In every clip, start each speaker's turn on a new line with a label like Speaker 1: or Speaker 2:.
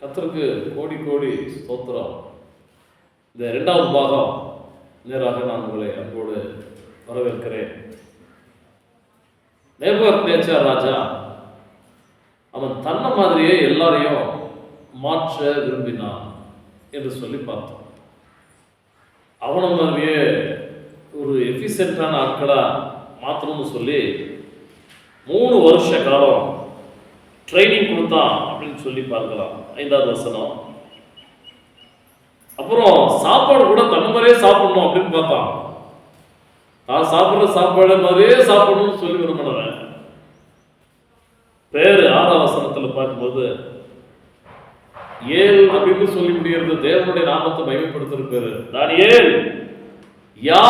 Speaker 1: கத்தருக்கு கோடி கோடி ஸ்தோத்திரம். இந்த ரெண்டாவது பாகம் நேராக நான் உங்களை அன்போடு வரவேற்கிறேன். நேபுகாத் பேச்சார் ராஜா அவன் தன்னை மாதிரியே எல்லாரையும் மாற்ற விரும்பினான் என்று சொல்லி பார்த்தோம். அவனை மாதிரியே ஒரு எஃபிஷியன்டான ஆட்களாக மாற்றணும்னு சொல்லி மூணு வருஷ காலம் ட்ரைனிங் கொடுத்தான் அப்படின்னு சொல்லி பார்க்கலாம். ஐந்தாவது வசனம். அப்புறம் சாப்பாடு கூட தன்னை சாப்பிடணும் அப்படின்னு பார்த்தான் நான் சாப்பிட்ற சாப்பாடு மாதிரியே சாப்பிடணும்னு சொல்லி விரும்புகிறேன் பேரு ஆறாம் பார்க்கும்போது ஏல் அப்படின்னு சொல்லி முடியறது தேவனுடைய நாமத்தை மகிமைப்படுத்துற நான் ஏல் யா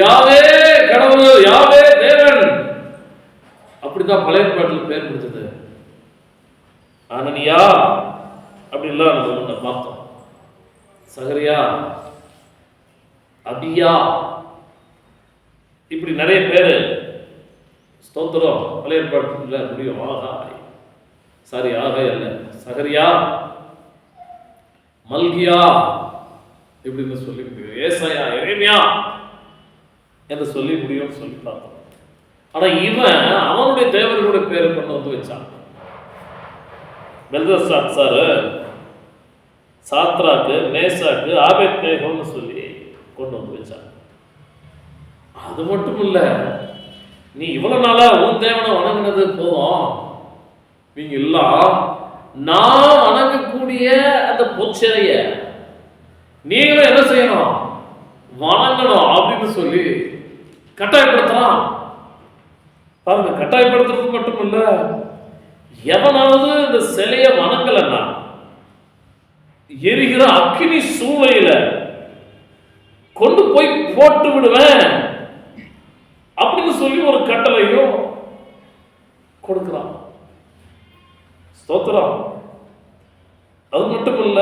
Speaker 1: யாவே கடவுள் யாவே தேவன். அப்படிதான் பழைய பாட்டில் பேர் கொடுத்தது. ஆனனியா அப்படின்லாம் நம்ம முன்ன பார்த்தோம். சகரியா அபியா இப்படி நிறைய பேர் ஸ்தோத்திரம் பழைய பாட்டில் முடியும். ஆகா சாரி ஆக அல்ல சகரியா மல்கியா இப்படின்னு சொல்லி முடியும் ஏசாயா எரேமியா என்று சொல்லி முடியும்னு சொல்லி பார்த்தோம். ஆனா இவன் அவனுடைய தேவர்களுடைய பேரை கொண்டு வந்து வச்சான். பெல்தஸ்டாத் சார் சாத்ராக்கு மேசாக்கு ஆபேத் மேகம்னு சொல்லி கொண்டு வந்து வச்சாங்க. அது மட்டும் இல்லை நீ இவ்வளோ நாளாக உன் தேவனை வணங்கினது போதும். நீங்கள் எல்லாம் நான் வணங்கக்கூடிய அந்த பொச்சரைய நீங்களும் என்ன செய்யணும்? வணங்கணும் அப்படின்னு சொல்லி கட்டாயப்படுத்தலாம். பாருங்க கட்டாயப்படுத்துறது மட்டும் இல்லை எவனாவது இந்த சிலைய வணங்கலன்னா எரிகிற அக்கினி சூளையில கொண்டு போய் போட்டு விடுவேன் அப்படின்னு சொல்லி ஒரு கட்டளையும் கொடுக்கிறான். ஸ்தோத்திரம். அது மட்டும் இல்ல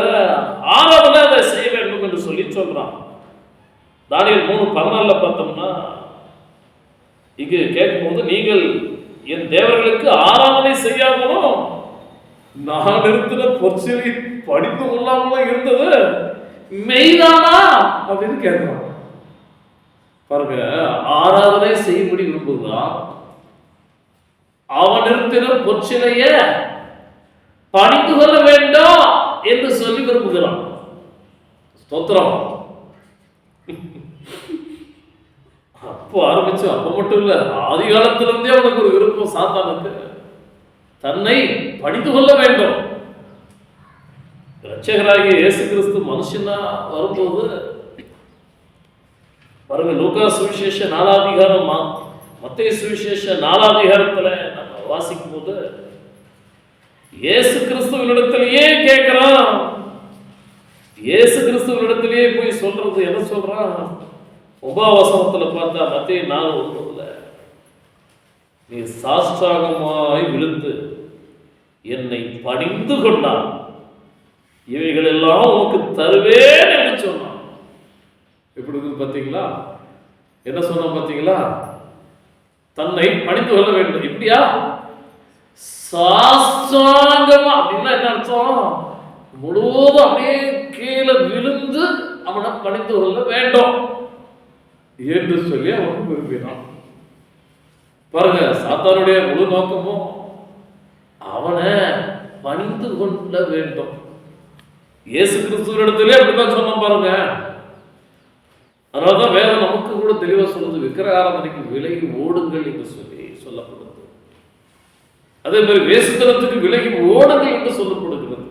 Speaker 1: ஆறாவது அதை செய்ய வேண்டும் என்று சொல்லி சொல்றான். தானியல் மூணு பதினாலுல பார்த்தோம்னா இங்கு கேட்கும்போது நீங்கள் என் தேவர்களுக்கு செய்யாமலும் நான் நிறுத்தின பொற்சிலை படித்து கொள்ளாமலும் இருந்தது. மெய்தானா? அப்படின்னு கேட்கிறான். பாருங்க ஆராதனை செய்யும்படி விரும்புகிறான். அவன் நிறுத்தின பொற்சிலைய படித்து கொள்ள வேண்டாம் என்று சொல்லி விரும்புகிறான். ஸ்தோத்திரம். அப்போ ஆரம்பிச்சு அப்போ மட்டும் இல்ல ஆதி காலத்திலிருந்தே அவனுக்கு ஒரு விருப்பம் சாத்தானுக்கு. தன்னை படித்து கொள்ள வேண்டும். ரட்சகராகிய இயேசு கிறிஸ்து மனுஷனா வரும்போது பாருங்க லோகா சுவிசேஷ நாலாதிகாரம் மத்திய சுவிசேஷ நாலாதிகாரத்தில் நம்ம வாசிக்கும் போது இயேசு கிறிஸ்துவனிடத்திலேயே கேட்கிறான். இயேசு கிறிஸ்துவனிடத்திலேயே போய் சொல்றது என்ன சொல்றான்? உபாவசனத்துல பார்த்தா மத்திய நாள் ஒன்றும் நீ சாஷ்டாகமாய் விழுந்து என்னை பணிந்து கொண்டான். இவைகள் எல்லாம் உனக்கு தருவேன் என்று சொன்னான். எப்படி இருக்குது பார்த்தீங்களா? என்ன சொன்னான் பார்த்தீங்களா? தன்னை பணிந்து கொள்ள வேண்டும். இப்படியா சாஸ்தாங்கமா அப்படின்னா என்ன அர்த்தம்? முழுவதும் அப்படியே கீழே விழுந்து அவனை பணிந்து கொள்ள வேண்டும் என்று சொல்லி அவன் விரும்பினான். பாருங்க சாத்தானுடைய முழு நோக்கமும் அவனை பணிந்து கொள்ள வேண்டும். இயேசு கிறிஸ்துவனிடத்திலே அப்படிதான் சொன்னோம் பாருங்க. அதனாலதான் வேதம் நமக்கு கூட தெளிவா சொல்லுது விக்கிர விலகி ஓடுங்கள் என்று சொல்லி சொல்லப்படுது அதே மாதிரி வேசுத்தனத்துக்கு விலகி ஓடுங்கள் என்று சொல்லப்படுகிறது.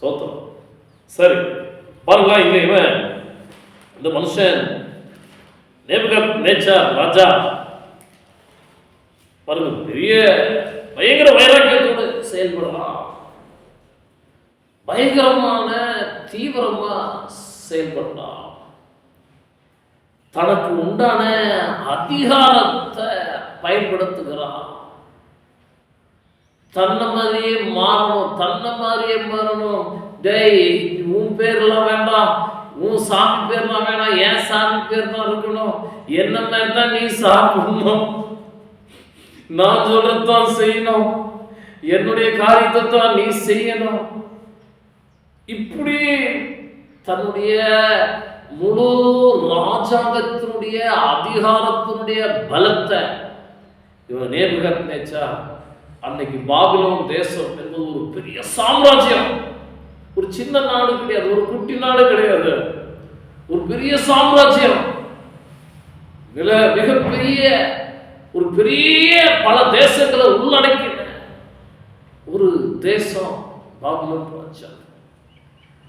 Speaker 1: சோத்திரம் சரி பாருங்களா இங்க இவன் இந்த மனுஷன் நேபுகத் நேச்சா ராஜா. பாருங்க பெரிய பயங்கர வைராக்கியத்தோடு செயல்படலாம் பயங்கரமான தீவிரமா செயல்படலாம் தனக்கு உண்டான அதிகாரத்தை பயன்படுத்துகிறான் தன்னை மாதிரியே மாறணும் தன்னை மாதிரியே மாறணும். டேய் உன் பேர்லாம் வேண்டாம். உன் சாமி பேர்லாம் வேணாம். என் சாமி பேர் தான் இருக்கணும். என்ன மாதிரி தான் நீ சாப்பிடணும்? நான் சொல்றதான் செய்யணும். என்னுடைய காரியத்தை தான் நீ செய்யணும். இப்படி தன்னுடைய முழு ராஜாங்கத்தினுடைய அதிகாரத்தினுடைய பலத்தை இவன் நேபுகத் நேச்சா அன்னைக்கு பாபிலோன் தேசம் என்பது ஒரு பெரிய சாம்ராஜ்யம். ஒரு சின்ன நாடு கிடையாது ஒரு குட்டி நாடு கிடையாது. ஒரு பெரிய சாம்ராஜ்யம். மிகப்பெரிய ஒரு பெரிய பல தேசங்களை உள்ளடக்கின ஒரு தேசம் பாபிலோன்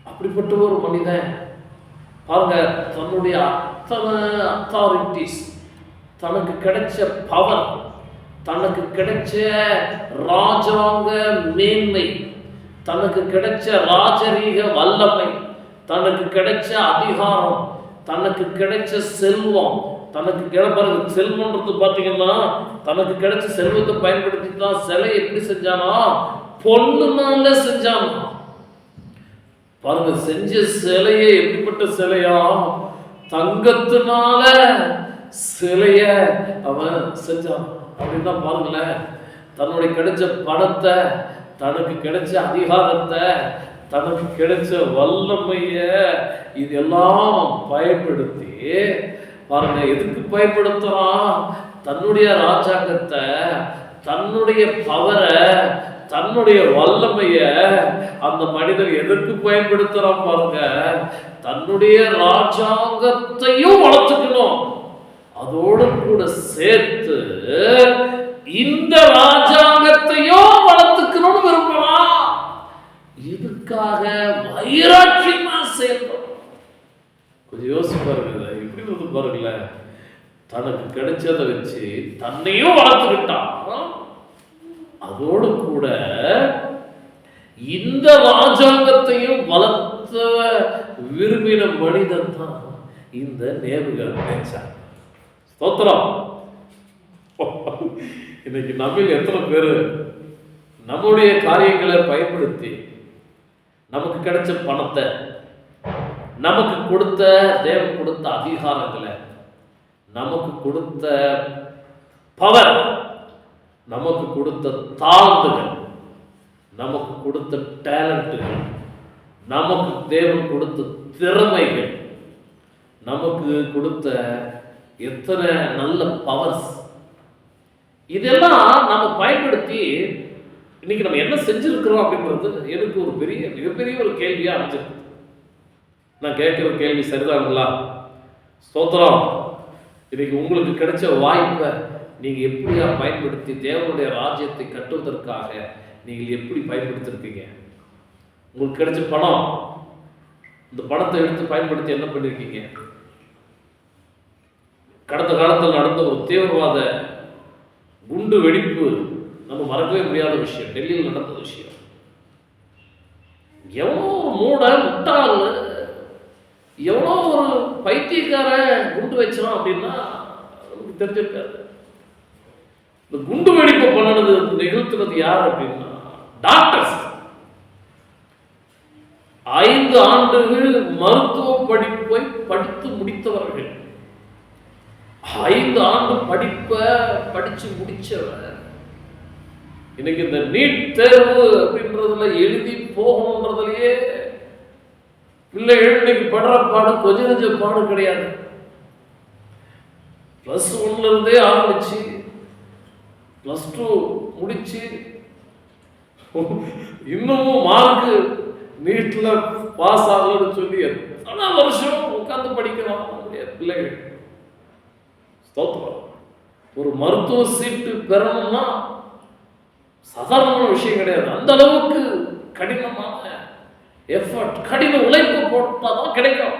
Speaker 1: அப்படிப்பட்ட ஒரு மனிதன். பாருங்க தன்னுடைய அத்தனை அத்தாரிட்டிஸ் தனக்கு கிடைச்ச பவர் தனக்கு கிடைச்ச ராஜாங்க மேன்மை தனக்கு கிடைச்ச ராஜரீக வல்லமை தனக்கு கிடைச்ச அதிகாரம் தனக்கு கிடைச்ச செல்வம் தனக்கு கிடப்பறது செல்வன்றது பார்த்தீங்கன்னா தனக்கு கிடைச்ச செல்வத்தை பயன்படுத்தி தான் சிலை எப்படி செஞ்சானா? பொண்ணுனால செஞ்சானா. பாருங்க செஞ்ச சிலையே எப்படிப்பட்ட சிலையா? தங்கத்தினால சிலைய அவன் செஞ்சான். அப்படின்னா பாருங்களேன் தன்னுடைய கிடைச்ச பணத்தை தனக்கு கிடைச்ச அதிகாரத்தை தனக்கு கிடைச்ச வல்லமைய இதெல்லாம் பயன்படுத்தி பாருங்க எதுக்கு பயப்படுத்துறான் தன்னுடைய ராஜாங்கத்தை தன்னுடைய பவரை தன்னுடைய வல்லமைய அந்த மனிதர் எதற்கு பயன்படுத்துறான் பாருங்க? தன்னுடைய ராஜாங்கத்தையும் வளர்த்துக்கணும். அதோடு கூட சேர்த்து இந்த ராஜாங்கத்தையும் வளர்த்துக்கணும்னு விரும்பலாம் இதுக்காக வைராட்சியமா சேர்ந்தோம் கொஞ்சம் யோசிச்சு எப்படி வந்து பாருங்களேன் தனக்கு கிடைச்சதை வச்சு தன்னையும் வளர்த்துக்கிட்டான் அதோடு கூட இந்த ராஜாங்கத்தையும் வளர்த்த விரும்பின மனிதன் தான் இந்த நேபுகள் நினைச்சார் ஸ்தோத்திரம். இன்னைக்கு நம்மில் எத்தனை பேர் நம்முடைய காரியங்களை பயன்படுத்தி நமக்கு கிடைச்ச பணத்தை நமக்கு கொடுத்த தேவன் கொடுத்த அதிகாரங்களை நமக்கு கொடுத்த பவர் நமக்கு கொடுத்த தாழ்ந்துகள் நமக்கு கொடுத்த டேலண்ட்டுகள் நமக்கு தேவன் கொடுத்த திறமைகள் நமக்கு கொடுத்த எத்தனை நல்ல பவர்ஸ் இதெல்லாம் நம்ம பயன்படுத்தி இன்னைக்கு நம்ம என்ன செஞ்சிருக்கிறோம் அப்படின்றது எனக்கு ஒரு பெரிய மிகப்பெரிய ஒரு கேள்வியாக அமைச்சிருக்கு நான் கேட்குற கேள்வி சரிதானுங்களா ஸ்தோத்திரம். இன்னைக்கு உங்களுக்கு கிடைச்ச வாய்ப்பை நீங்கள் எப்படியா பயன்படுத்தி தேவனுடைய ராஜ்யத்தை கட்டுவதற்காக நீங்கள் எப்படி பயன்படுத்திருக்கீங்க? உங்களுக்கு கிடைச்ச பணம். இந்த பணத்தை எடுத்து பயன்படுத்தி என்ன பண்ணியிருக்கீங்க கடந்த காலத்தில் நடந்த ஒரு தீவிரவாத குண்டு வெடிப்பு நம்ம மறக்கவே முடியாத விஷயம். டெல்லியில் நடந்த விஷயம். எவ்வளோ மூட முட்டாள் எவ்வளோ ஒரு பைத்தியக்கார குண்டு வச்சான் அப்படின்னா நமக்கு தெரிஞ்சிருக்காது இந்த குண்டு வெடிப்பு பண்ணது நிகழ்த்தினது யார் அப்படின்னா டாக்டர்ஸ் ஐந்து ஆண்டுகள் மருத்துவ படிப்பை படித்து முடித்தவர்கள். ஐந்து ஆண்டு படிப்பை படிச்சு முடித்தவர் இன்னைக்கு இந்த நீட் தேர்வு அப்படின்றதுல எழுதி போகணுன்றதுலயே பிள்ளைகள் இன்னைக்கு படுற பாடு கொஞ்ச நெஞ்ச பாடு கிடையாது. ப்ளஸ் ஒன்ல இருந்தே ஆரம்பிச்சு ப்ளஸ் டூ முடிச்சு இன்னமும் மார்க்கு நீட்ல பாஸ் ஆகலன்னு சொல்லி எத்தனை வருஷம் உட்கார்ந்து படிக்கிறான் நம்முடைய பிள்ளைகள். ஸ்தோத்திரம் ஒரு மருத்துவ சீட்டு பெறணும்னா சாதாரணமான விஷயம் கிடையாது. அந்த அளவுக்கு கடினமான எஃபர்ட் கடின உழைப்பு போட்டால் தான் கிடைக்கும்.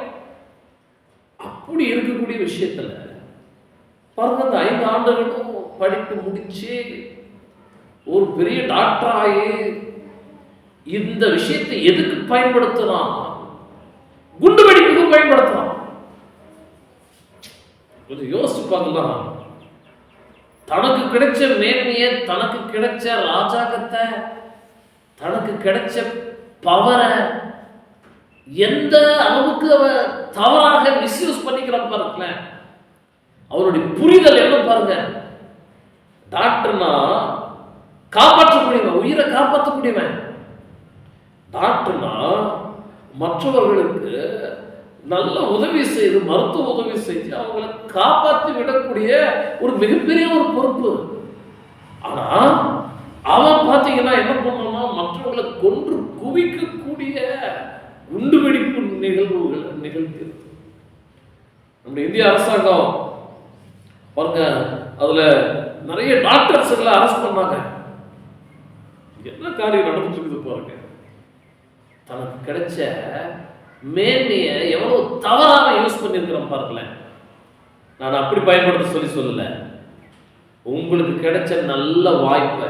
Speaker 1: அப்படி இருக்கக்கூடிய விஷயத்துல பாருங்க அந்த ஐந்து ஆண்டுகளும் படிப்பு முடிச்சு ஒரு பெரிய டாக்டராகி இந்த விஷயத்தை எதுக்கு பயன்படுத்தலாம்? குண்டு வெடிப்புக்கு பயன்படுத்தலாம். கொஞ்சம் யோசிச்சு பார்க்கலாம். தனக்கு கிடைச்ச மேன்மையை தனக்கு கிடைச்ச ராஜாகத்தை தனக்கு கிடைச்ச பவரை எந்த அளவுக்கு அவ தவறாக மிஸ்யூஸ் பண்ணிக்கிறான் பாருங்கள அவருடைய புரிதல் என்ன பாருங்க. டாக்டர்னா காப்பாற்றக்கூடியவன் உயிரை காப்பாற்றக்கூடியவன். டாக்டர்னா மற்றவர்களுக்கு நல்ல உதவி செய்து மருத்துவ உதவி செய்து அவங்களை காப்பாற்றி விடக்கூடிய ஒரு மிகப்பெரிய ஒரு பொறுப்பு. ஆனால் அவன் பார்த்தீங்கன்னா என்ன பண்ணணும்னா மற்றவர்களை கொன்று குவிக்கக்கூடிய குண்டுவெடிப்பு நிகழ்வுகள் நிகழ்கிறது நம்முடைய இந்திய அரசாங்கம் பாருங்க அதில் நிறைய டாக்டர்ஸ் எல்லாம் அரெஸ்ட் பண்ணாங்க. என்ன காரியம் நடந்துட்டு பாருங்க. தனக்கு கிடைச்ச மேன்மையை எவ்வளோ தவறாக யூஸ் பண்ணியிருக்கிறோம் பாருங்களேன். நான் அப்படி பயன்படுத்த சொல்லி சொல்லலை. உங்களுக்கு கிடைச்ச நல்ல வாய்ப்பை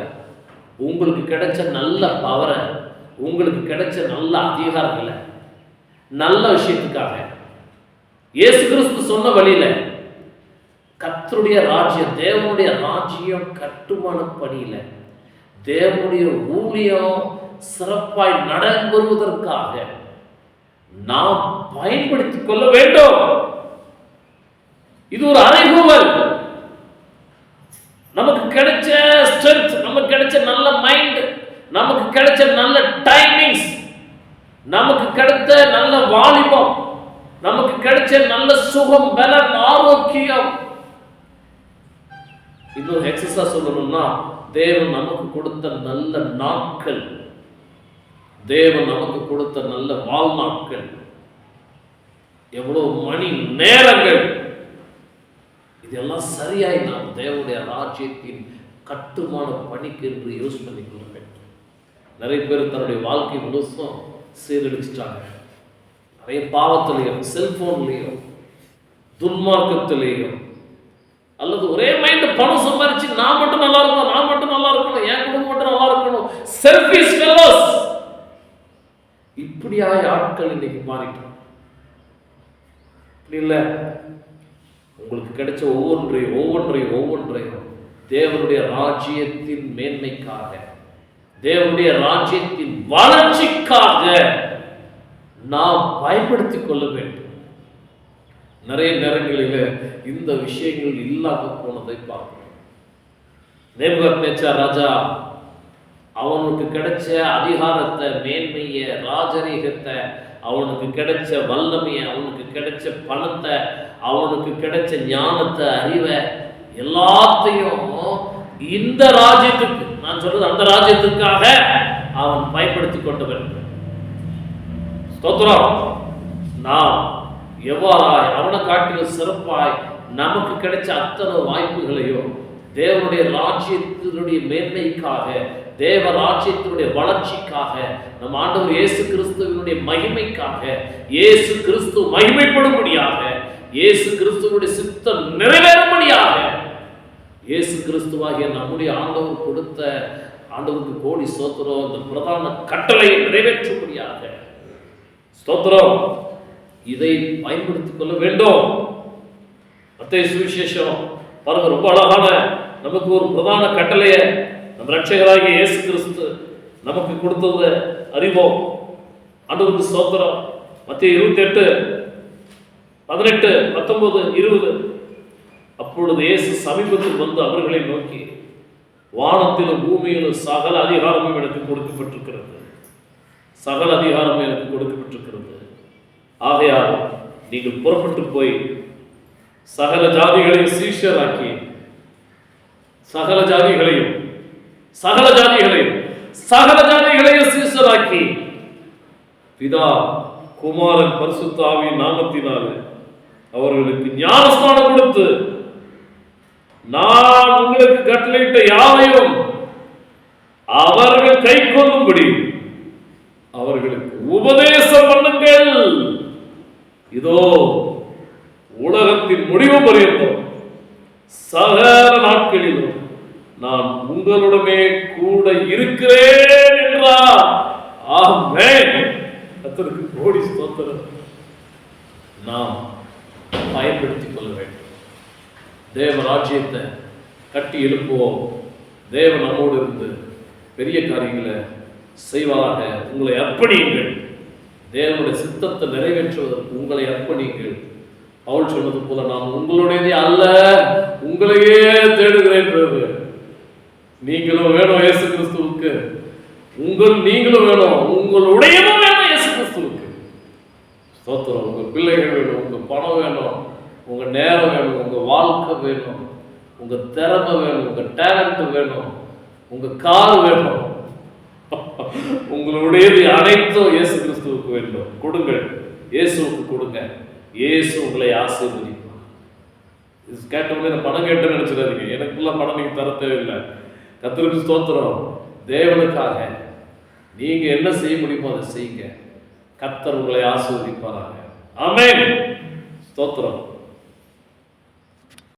Speaker 1: உங்களுக்கு கிடைச்ச நல்ல பவரை உங்களுக்கு கிடைச்ச நல்ல அதிகாரங்களை நல்ல விஷயத்துக்காக. இயேசு கிறிஸ்து சொன்ன வழியில கத்தருடைய ராஜ்யம் தேவனுடைய ராஜ்யம் கட்டுமான பணியில தேவனுடைய ஊழியம் சிறப்பாய் நடைபெறுவதற்காக நாம் பயன்படுத்திக் கொள்ள வேண்டும். இது ஒரு அறைகூவல். நமக்கு கிடைச்ச நல்ல மைண்ட் நமக்கு கிடைச்ச நல்ல டைமிங்ஸ் நமக்கு கிடைத்த நல்ல வாலிபம் நமக்கு கிடைச்ச நல்ல சுகம் பலம் ஆரோக்கியம். இன்னொரு எக்ஸசா சொல்லணும்னா தேவன் நமக்கு கொடுத்த நல்ல நாட்கள். தேவன் நமக்கு கொடுத்த நல்ல வாழ்நாட்கள். எவ்வளவு மணி நேரங்கள். இதெல்லாம் சரியாய் நாம் தேவனுடைய ராஜ்யத்தின் கட்டுமான பணிக்கு என்று யூஸ் பண்ணிக்கொள்ள வேண்டும் நிறைய பேர் தன்னுடைய வாழ்க்கை முழுசும் சீரழிச்சிட்டாங்க. நிறைய பாவத்திலையும் செல்போன்லேயும் துன்மார்க்கத்திலேயும் அல்லது ஒரே மைண்ட் பணம் சம்பாதிச்சு நான் மட்டும் நல்லா இருக்கணும் நான் மட்டும் நல்லா இருக்கணும் என் குடும்பம் மட்டும் நல்லா இருக்கணும். செல்ஃபிஸ் ஃபெல்லோஸ் இப்படியாய ஆட்கள் இன்னைக்கு மாறிட்டோம். அப்படி இல்லை. உங்களுக்கு கிடைச்ச ஒவ்வொன்றையும் ஒவ்வொன்றையும் ஒவ்வொன்றையும் தேவனுடைய ராஜ்யத்தின் மேன்மைக்காக தேவனுடைய ராஜ்யத்தின் வளர்ச்சிக்காக நாம் பயன்படுத்திக் கொள்ள வேண்டும். நிறைய நேரங்களில் இந்த விஷயங்கள் இல்லாமல் போனதை பார்க்கிறோம். நேபுகத் ராஜா அவனுக்கு கிடைச்ச அதிகாரத்தை மேன்மையை ராஜரீகத்தை அவனுக்கு கிடைச்ச வல்லமையை அவனுக்கு கிடைச்ச பணத்தை அவனுக்கு கிடைச்ச ஞானத்தை அறிவை எல்லாத்தையும் இந்த ராஜ்யத்துக்கு நான் சொல்றது அந்த ராஜ்யத்துக்காக அவன் பயன்படுத்தி கொண்டவன். ஸ்தோத்திரம். நாம் எவ்வாறாய் அவனை காட்டிலும் சிறப்பாய் நமக்கு கிடைச்ச அத்தனை வாய்ப்புகளையும் தேவனுடைய ராஜ்யத்தினுடைய மேன்மைக்காக தேவ ராஜ்யத்தினுடைய வளர்ச்சிக்காக நம் ஆண்டவர் இயேசு கிறிஸ்துவனுடைய மகிமைக்காக இயேசு கிறிஸ்து மகிமைப்படும்படியாக இயேசு கிறிஸ்துவனுடைய சித்தம் நிறைவேறும்படியாக இயேசு கிறிஸ்துவாகிய நம்முடைய ஆண்டவர் கொடுத்த ஆண்டவருக்கு கோடி ஸ்தோத்திரம். இந்த பிரதான கட்டளையை நிறைவேற்றும்படியாக ஸ்தோத்திரம். இதை பயன்படுத்திக் கொள்ள வேண்டும். மத்திய சுவிசேஷம். பாருங்க ரொம்ப அழகான நமக்கு ஒரு பிரதான கட்டளையை நம் ரட்சகராகிய இயேசு கிறிஸ்து நமக்கு கொடுத்தது அறிவோம். ஆண்டவருக்கு ஸ்தோத்திரம். மத்திய இருபத்தி எட்டு பதினெட்டு பத்தொன்பது இருபது. அப்பொழுது இயேசு சமீபத்தில் வந்து அவர்களை நோக்கி வானத்திலும் பூமியிலும் சகல அதிகாரமும் எனக்கு கொடுக்கப்பட்டிருக்கிறது. சகல அதிகாரமும் எனக்கு கொடுக்கப்பட்டிருக்கிறது. ஆகையால் நீங்கள் புறப்பட்டு போய் சகல ஜாதிகளையும் சீஷராக்கி சகல ஜாதிகளையும் சகல ஜாதிகளையும் சகல ஜாதிகளையும் சீஷராக்கி. பிதா குமாரன் பரிசுத்தாவின் நாமத்தினாலே அவர்களுக்கு ஞானஸ்தானம் கொடுத்து நான் உங்களுக்கு கட்டளையிட்ட யாவையும் அவர்கள் கை கொள்ளும்படி அவர்களுக்கு உபதேசம் பண்ணுங்கள். இதோ உலகத்தின் முடிவு பரியந்தம். சகல நாட்களிலும் நான் உங்களுடனே கூட இருக்கிறேன் என்றார். ஆமே அத்தனுக்கு கோடி ஸ்தோத்திரம். நாம் பயன்படுத்தி தேவ ராஜ்யத்தை கட்டி எழுப்புவோம். தேவ நம்மோடு இருந்து பெரிய காரியங்களை செய்வாராக. உங்களை அர்ப்பணியுங்கள். தேவனுடைய சித்தத்தை நிறைவேற்றுவதற்கு உங்களை அர்ப்பணியுங்கள். அவள் சொன்னது போல நான் உங்களுடையதே அல்ல உங்களையே தேடுகிறேன் நீங்களும் வேணும் இயேசு கிறிஸ்துவுக்கு. உங்கள் நீங்களும் வேணும் உங்களுடையதும் வேணும் இயேசு கிறிஸ்துவுக்கு. ஸ்தோத்திரம். உங்கள் பிள்ளைகள் வேணும் உங்கள் பணம் வேணும். உங்கள் நேரம் வேணும் உங்கள் வாழ்க்கை வேணும் உங்கள் திறமை வேணும் உங்கள் டேலண்ட் வேணும் உங்கள் கார் வேணும். உங்களுடையது அனைத்தும் இயேசு கிறிஸ்துவுக்கு வேண்டும். கொடுங்கள். இயேசுவுக்கு கொடுங்க. இயேசு உங்களை ஆசீர்வதிப்பார். இது கேட்டவொடனே நான் பணம் கேட்டேன்னு நினச்சிடாதீங்க. எனக்குள்ள பணம் நீங்கள் தர தேவையில்லை. கத்தருக்கு ஸ்தோத்திரம். தேவனுக்காக நீங்கள் என்ன செய்ய முடியுமோ அதை செய்யுங்க. கத்தர் உங்களை ஆசீர்வதிப்பாராங்க ஆமே ஸ்தோத்திரம்.